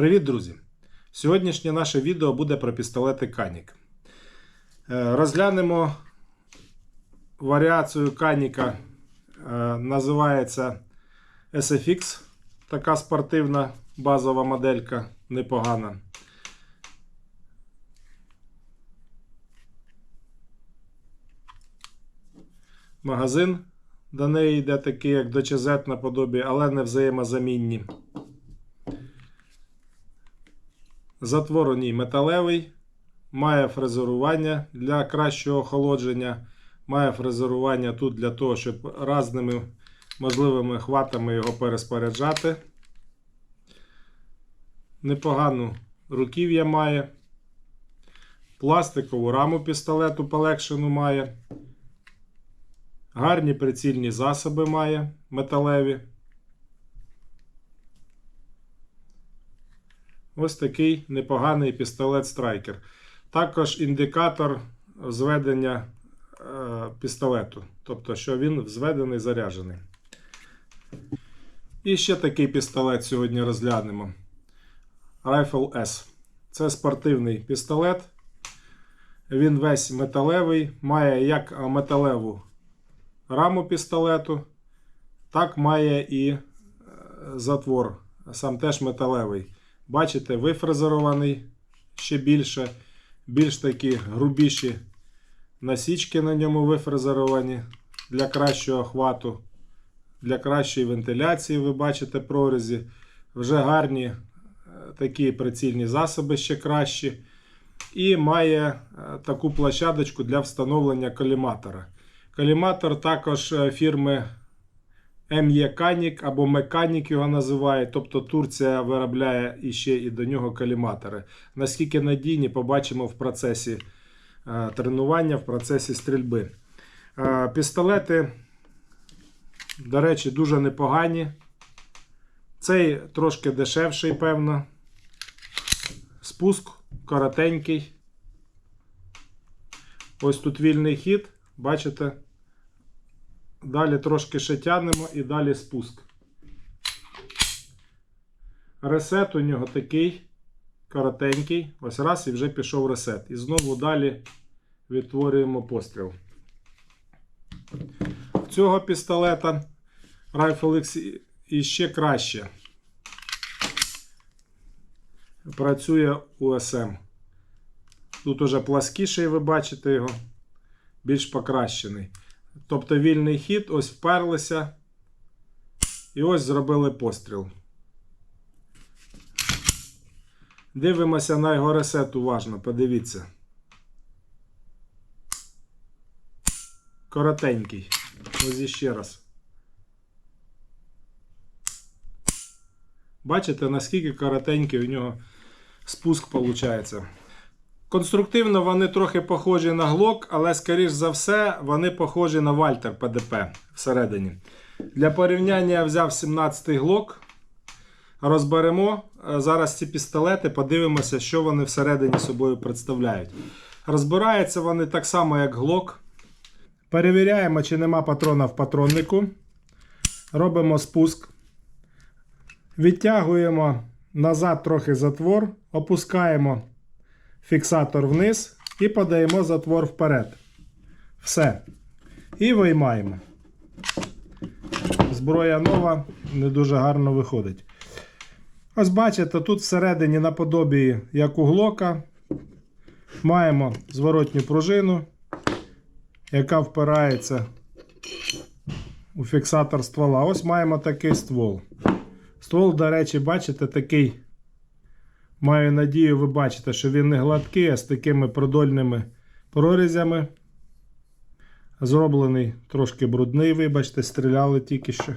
Привіт, друзі! Сьогоднішнє наше відео буде про пістолети Канік. Е, Розглянемо варіацію Каніка, е, називається SFX, така спортивна базова моделька, непогана. Магазин до неї йде такий, як до ЧЗ наподобі, але не взаємозамінні. Затвор у ній металевий, має фрезерування для кращого охолодження, має фрезерування тут для того, щоб різними можливими хватами його переспоряджати. Непогану руків'я має. Пластикову раму пістолету полегшену має. Гарні прицільні засоби має металеві. Ось такий непоганий пістолет Страйкер. Також індикатор зведення е, пістолету. Тобто, що він взведений заряджений. І ще такий пістолет сьогодні розглянемо. Rifle S. Це спортивний пістолет. Він весь металевий, має як металеву раму пістолету, так має і е, затвор. Сам теж металевий. Бачите, вифрезерований ще більше, більш такі грубіші насічки на ньому вифрезеровані для кращого охвату, для кращої вентиляції, ви бачите прорізі. Вже гарні е, такі прицільні засоби ще кращі. І має е, таку площадочку для встановлення коліматора. Коліматор також е, фірми М'єканік або Меканік його називають. Тобто Турція виробляє іще і до нього коліматори. Наскільки надійні, побачимо в процесі е, тренування, в процесі стрільби. Е, Пістолети, до речі, дуже непогані. Цей трошки дешевший, певно. Спуск коротенький. Ось тут вільний хід, бачите? Далі трошки ще тягнемо і далі спуск. Ресет у нього такий коротенький. Ось раз і вже пішов ресет. І знову далі відтворюємо постріл. В цього пістолета Rifle X іще краще. Працює USM. Тут уже пласкіший, ви бачите його, більш покращений. Тобто вільний хід, ось вперлися. І ось зробили постріл. Дивимося на його ресет уважно, подивіться. Коротенький. Ось іще раз. Бачите, наскільки коротенький у нього спуск виходить. Конструктивно вони трохи похожі на глок, але, скоріш за все, вони похожі на Вальтер ПДП всередині. Для порівняння я взяв 17-й глок. Розберемо е, зараз ці пістолети, подивимося, що вони всередині собою представляють. Розбираються вони так само, як глок. Перевіряємо, чи нема патрона в патроннику. Робимо спуск. Відтягуємо назад трохи затвор, опускаємо фіксатор вниз і подаємо затвор вперед. Все. І виймаємо. Зброя нова, не дуже гарно виходить. Ось бачите, тут всередині наподобі, як у глока, маємо зворотню пружину, яка впирається у фіксатор ствола. Ось маємо такий ствол. Ствол, до речі, бачите, такий. Маю надію, ви бачите, що він не гладкий, а з такими продольними прорізями. Зроблений трошки брудний, вибачте, стріляли тільки що.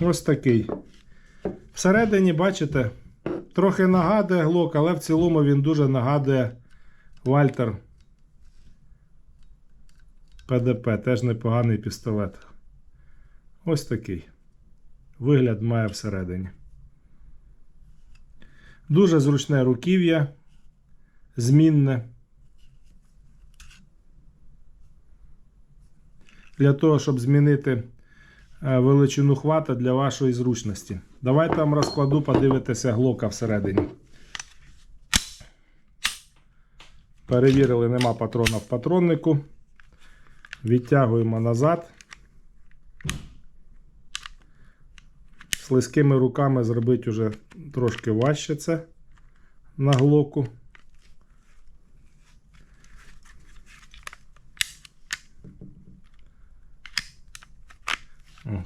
Ось такий. Всередині, бачите, трохи нагадує глок, але в цілому він дуже нагадує Вальтер ПДП. Теж непоганий пістолет. Ось такий. Вигляд має всередині. Дуже зручне руків'я, змінне. Для того, щоб змінити е, величину хвата для вашої зручності. Давайте вам розкладу, подивитися глока всередині. Перевірили, нема патрона в патроннику. Відтягуємо назад. Слизькими руками зробити вже трошки важче це на глоку.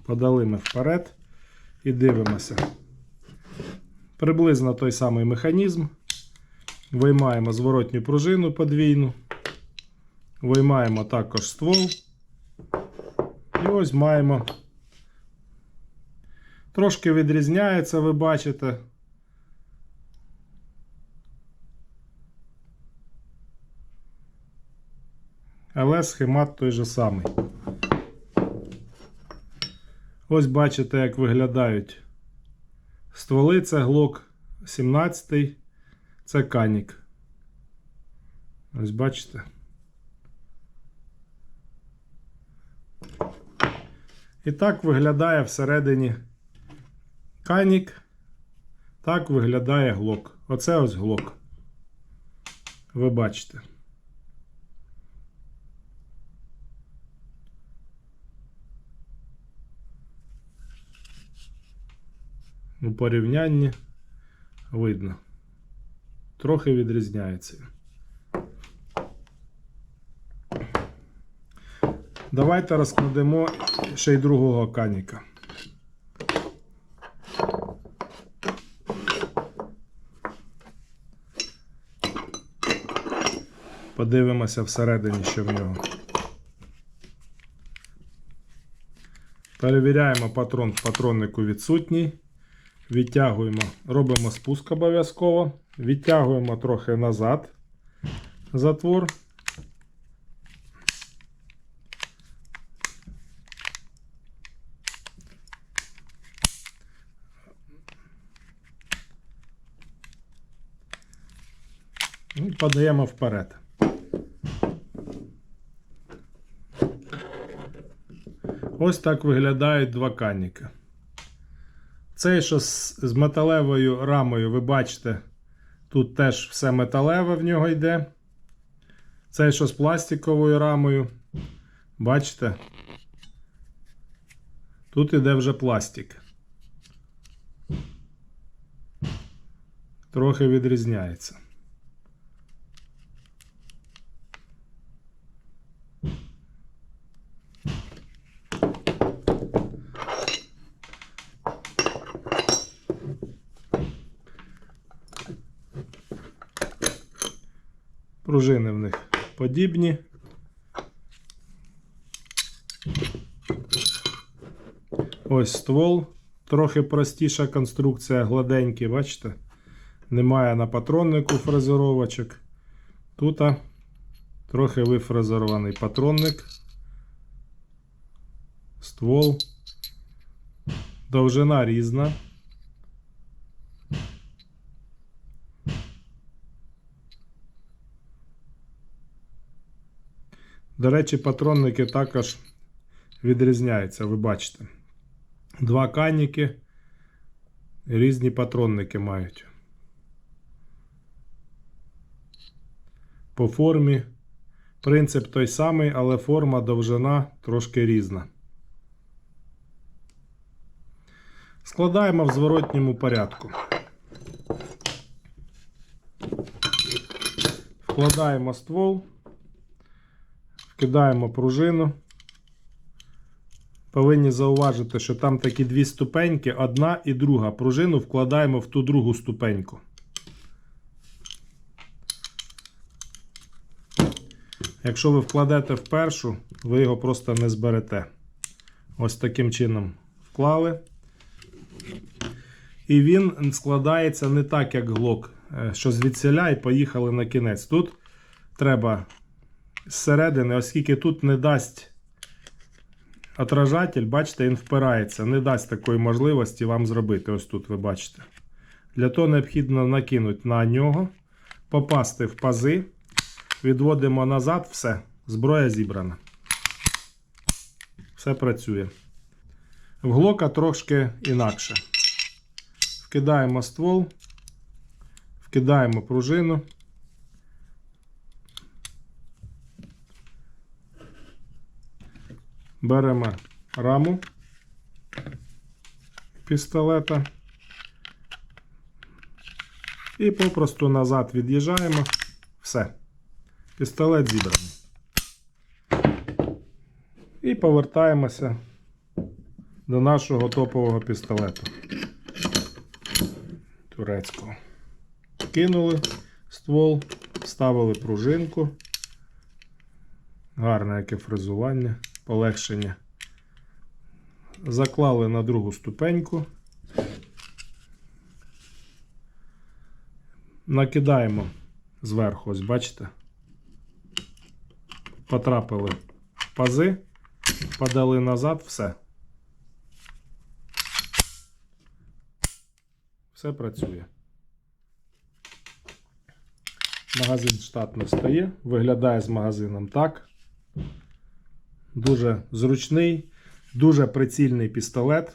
Подали ми вперед і дивимося. Приблизно той самий механізм. Виймаємо зворотню пружину подвійну. Виймаємо також ствол. І ось маємо. Трошки відрізняється, ви бачите. Але схемат той же самий. Ось бачите, як виглядають стволи. Це глок 17, це канік. Ось бачите. І так виглядає всередині канік. Так виглядає глок. Оце ось глок. Ви бачите. У порівнянні видно. Трохи відрізняється. Давайте розкладемо ще й другого каніка. Подивимося всередині, що в нього. Перевіряємо патрон в патроннику відсутній. Відтягуємо, робимо спуск обов'язково. Відтягуємо трохи назад затвор. І подаємо вперед. Ось так виглядають два каніка. Цей, що з, металевою рамою, ви бачите, тут теж все металеве в нього йде. Цей, що з пластиковою рамою, бачите? Тут іде вже пластик. Трохи відрізняється. Пружини в них подібні. Ось ствол. Трохи простіша конструкція, гладенький, бачите? Немає на патроннику фрезеровочок. Тут трохи вифрезерований патронник. Ствол. Довжина різна. До речі, патронники також відрізняються, ви бачите. Два каніки, різні патронники мають. По формі принцип той самий, але форма довжина трошки різна. Складаємо в зворотньому порядку. Вкладаємо ствол. Кидаємо пружину. Повинні зауважити, що там такі дві ступеньки, одна і друга. Пружину вкладаємо в ту другу ступеньку. Якщо ви вкладете в першу, ви його просто не зберете. Ось таким чином вклали. І він складається не так, як глок, е, що звідсіля і поїхали на кінець. Тут треба зсередини, оскільки тут не дасть отражатель, бачите, він впирається, не дасть такої можливості вам зробити. Ось тут ви бачите. Для того необхідно накинути на нього, попасти в пази, відводимо назад, все, зброя зібрана. Все працює. В глока трошки інакше. Вкидаємо ствол, вкидаємо пружину. Беремо раму пістолета і попросту назад від'їжджаємо. Все. Пістолет зібраний. І повертаємося до нашого топового пістолету. Турецького. Кинули ствол, вставили пружинку. Гарне яке фрезування, полегшення. Заклали на другу ступеньку. Накидаємо зверху, ось бачите. Потрапили в пази, подали назад, все. Все працює. Магазин штатно стає, виглядає з магазином так. Дуже зручний, дуже прицільний пістолет.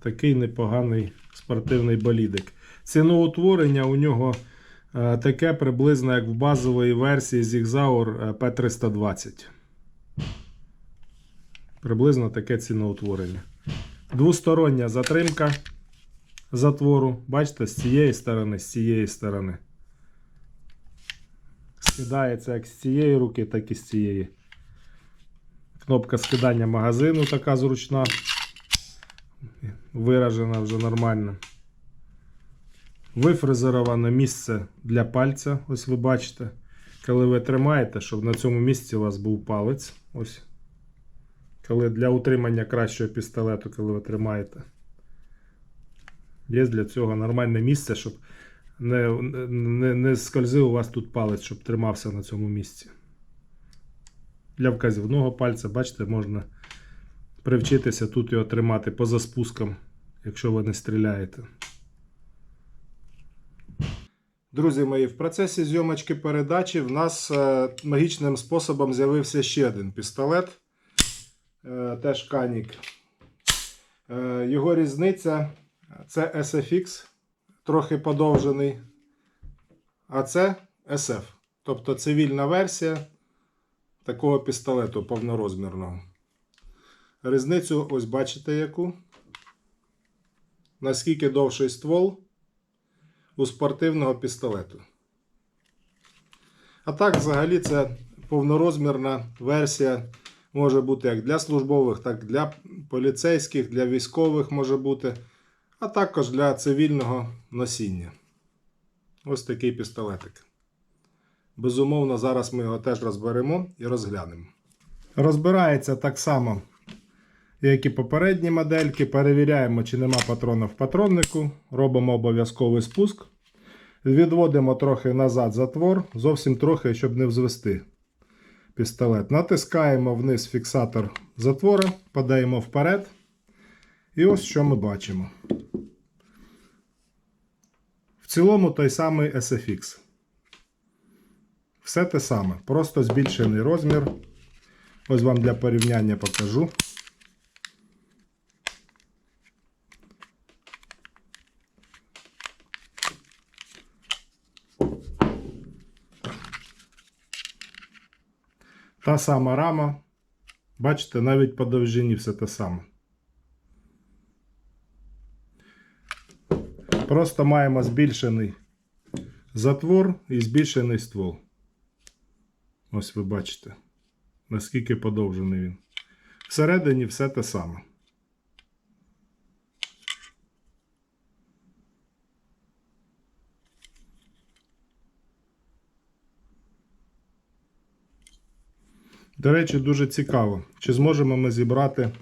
Такий непоганий спортивний болідик. Ціноутворення у нього е, таке приблизно, як в базової версії Zigzauer P320. Приблизно таке ціноутворення. Двостороння затримка затвору. Бачите, з цієї сторони, з цієї сторони. Скидається як з цієї руки, так і з цієї. Кнопка скидання магазину така зручна. Виражена вже нормально. Вифрезероване місце для пальця. Ось ви бачите. Коли ви тримаєте, щоб на цьому місці у вас був палець. Ось. Коли для утримання кращого пістолету, коли ви тримаєте. Є для цього нормальне місце, щоб не, не, не скользив у вас тут палець, щоб тримався на цьому місці. Для вказівного пальця, бачите, можна привчитися тут його тримати поза спуском, якщо ви не стріляєте. Друзі мої, в процесі зйомочки передачі в нас е, магічним способом з'явився ще один пістолет. Е, теж Канік. Е, його різниця це SFX, трохи подовжений. А це SF. Тобто цивільна версія такого пістолету повнорозмірного. Різницю ось бачите яку. Наскільки довший ствол у спортивного пістолету. А так, взагалі, це повнорозмірна версія. Може бути як для службових, так і для поліцейських, для військових може бути, а також для цивільного носіння. Ось такий пістолетик. Безумовно, зараз ми його теж розберемо і розглянемо. Розбирається так само, як і попередні модельки. Перевіряємо, чи нема патрона в патроннику. Робимо обов'язковий спуск. Відводимо трохи назад затвор, зовсім трохи, щоб не взвести пістолет. Натискаємо вниз фіксатор затвора, подаємо вперед. І ось що ми бачимо. Цілому той самий SFX. Все те саме, просто збільшений розмір. Ось вам для порівняння покажу. Та сама рама. Бачите, навіть по довжині все те саме. Просто маємо збільшений затвор і збільшений ствол. Ось ви бачите, наскільки подовжений він. Всередині все те саме. До речі, дуже цікаво, чи зможемо ми зібрати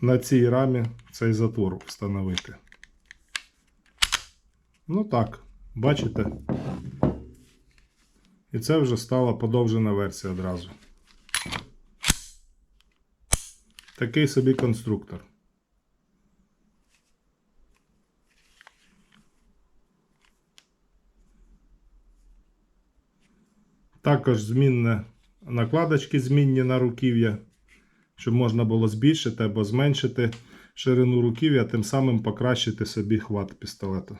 на цій рамі цей затвор встановити. Ну так, бачите? І це вже стала подовжена версія одразу. Такий собі конструктор. Також змінне накладочки змінні на руків'я щоб можна було збільшити або зменшити ширину руків'я, тим самим покращити собі хват пістолета.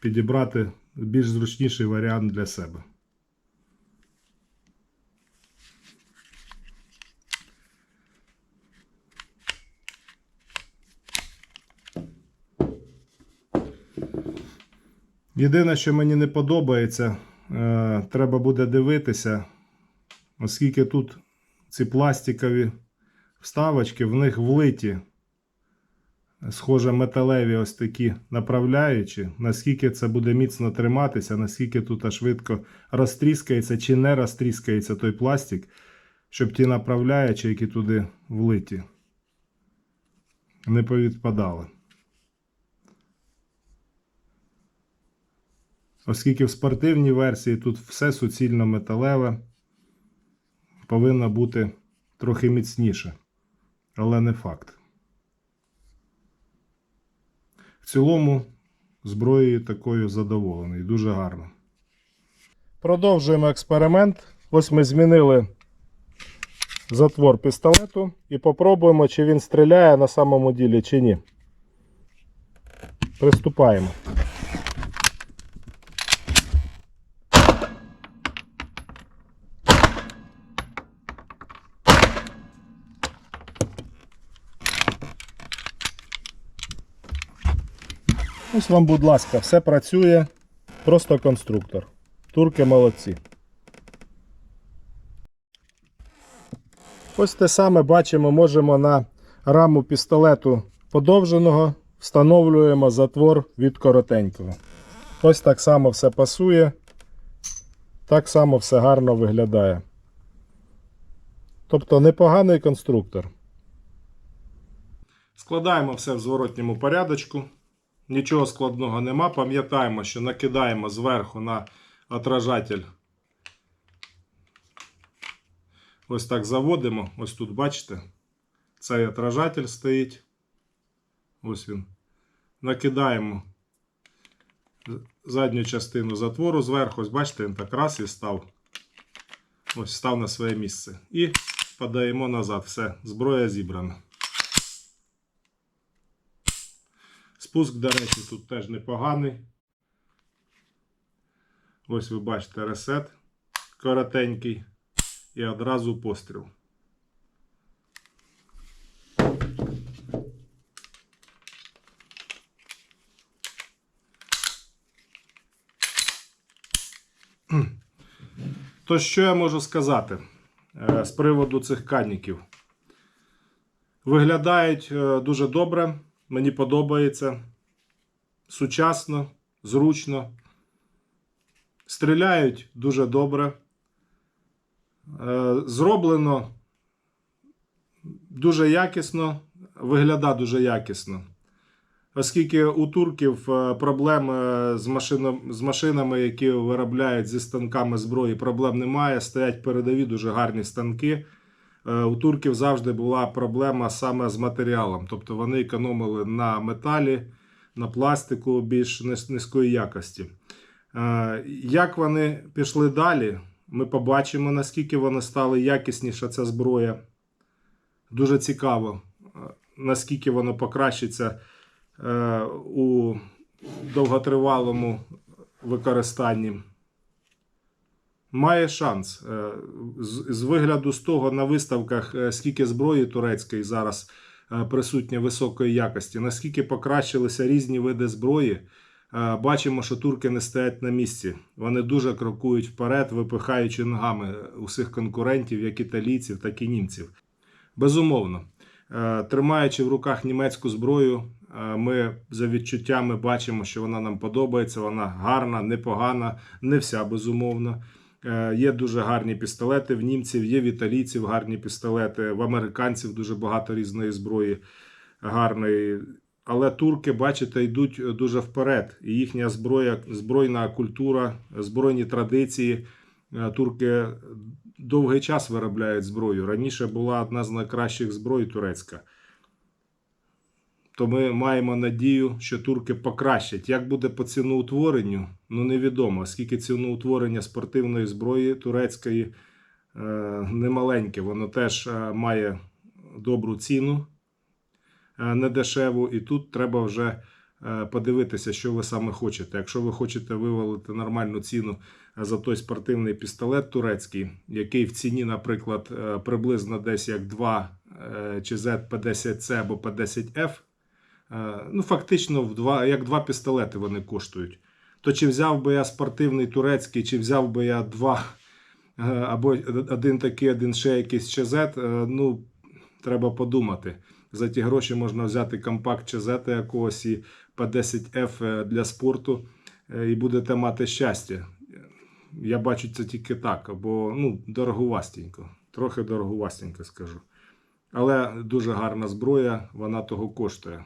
Підібрати більш зручніший варіант для себе. Єдине, що мені не подобається, е, треба буде дивитися, оскільки тут ці пластикові вставочки, в них влиті, схоже, металеві ось такі направляючі, наскільки це буде міцно триматися, наскільки тут швидко розтріскається чи не розтріскається той пластик, щоб ті направляючі, які туди влиті, не повідпадали. Оскільки в спортивній версії тут все суцільно металеве, повинно бути трохи міцніше, але не факт. В цілому зброєю такою задоволений, дуже гарно. Продовжуємо експеримент. Ось ми змінили затвор пістолету і попробуємо, чи він стріляє на самому ділі, чи ні. Приступаємо. Ось вам, будь ласка, все працює. Просто конструктор. Турки молодці. Ось те саме бачимо, можемо на раму пістолету подовженого встановлюємо затвор від коротенького. Ось так само все пасує. Так само все гарно виглядає. Тобто непоганий конструктор. Складаємо все в зворотньому порядочку. Нічого складного нема. Пам'ятаємо, що накидаємо зверху на отражатель. Ось так заводимо. Ось тут бачите, цей отражатель стоїть. Ось він. Накидаємо задню частину затвору зверху. Ось бачите, він так раз і став. Ось став на своє місце. І подаємо назад. Все, зброя зібрана. Спуск, до речі, тут теж непоганий. Ось ви бачите ресет коротенький і одразу постріл. То що я можу сказати е, з приводу цих кадніків? Виглядають е, дуже добре. Мені подобається. Сучасно, зручно. Стріляють дуже добре. Е, Зроблено дуже якісно, виглядає дуже якісно. Оскільки у турків е, проблем з, машином, з машинами, які виробляють зі станками зброї, проблем немає. Стоять передові дуже гарні станки. Е, У турків завжди була проблема саме з матеріалом. Тобто вони економили на металі, на пластику більш низької якості. Е, Як вони пішли далі, ми побачимо, наскільки вони стали якісніша ця зброя. Дуже цікаво, е, наскільки воно покращиться у довготривалому використанні. Має шанс. Е, З, вигляду з того на виставках, е, скільки зброї турецької зараз е, присутнє високої якості, наскільки покращилися різні види зброї. Бачимо, що турки не стоять на місці. Вони дуже крокують вперед, випихаючи ногами усіх конкурентів, як італійців, так і німців. Безумовно, тримаючи в руках німецьку зброю, ми за відчуттями бачимо, що вона нам подобається, вона гарна, непогана, не вся безумовно. Е, Є дуже гарні пістолети в німців, є в італійців гарні пістолети, в американців дуже багато різної зброї гарної. Але турки, бачите, йдуть дуже вперед. І їхня зброя, збройна культура, збройні традиції. Е, Турки довгий час виробляють зброю. Раніше була одна з найкращих зброй турецька. То ми маємо надію, що турки покращать. Як буде по ціноутворенню, ну невідомо, оскільки ціноутворення спортивної зброї турецької е, немаленьке, воно теж е, має добру ціну, е, недешеву, і тут треба вже е, подивитися, що ви саме хочете. Якщо ви хочете вивалити нормальну ціну за той спортивний пістолет турецький, який в ціні, наприклад, е, приблизно десь як 2 е, чи Z-P10C або P10F, е, ну фактично в два, як два пістолети вони коштують. То чи взяв би я спортивний турецький, чи взяв би я два, е, або один такий, один ще якийсь ЧЗ, е, ну треба подумати. За ті гроші можна взяти компакт ЧЗ якогось і P10F е, для спорту, е, і будете мати щастя. Я бачу це тільки так, бо ну, дороговастенько. Трохи дороговастенько скажу. Але дуже гарна зброя, вона того коштує.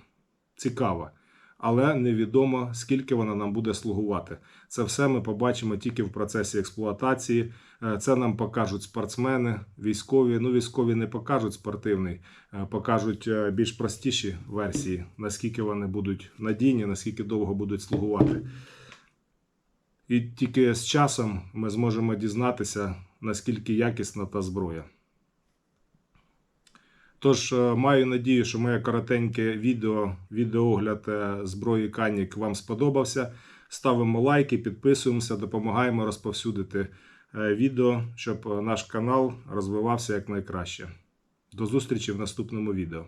Цікава. Але невідомо, скільки вона нам буде слугувати. Це все ми побачимо тільки в процесі експлуатації. Е, Це нам покажуть спортсмени, військові. Ну, військові не покажуть спортивний, е, покажуть е, більш простіші версії, наскільки вони будуть надійні, наскільки довго будуть слугувати. І тільки з часом ми зможемо дізнатися, наскільки якісна та зброя. Тож, е, маю надію, що моє коротеньке відео, відеоогляд е, зброї Канік вам сподобався. Ставимо лайки, підписуємося, допомагаємо розповсюдити е, відео, щоб наш канал розвивався якнайкраще. До зустрічі в наступному відео.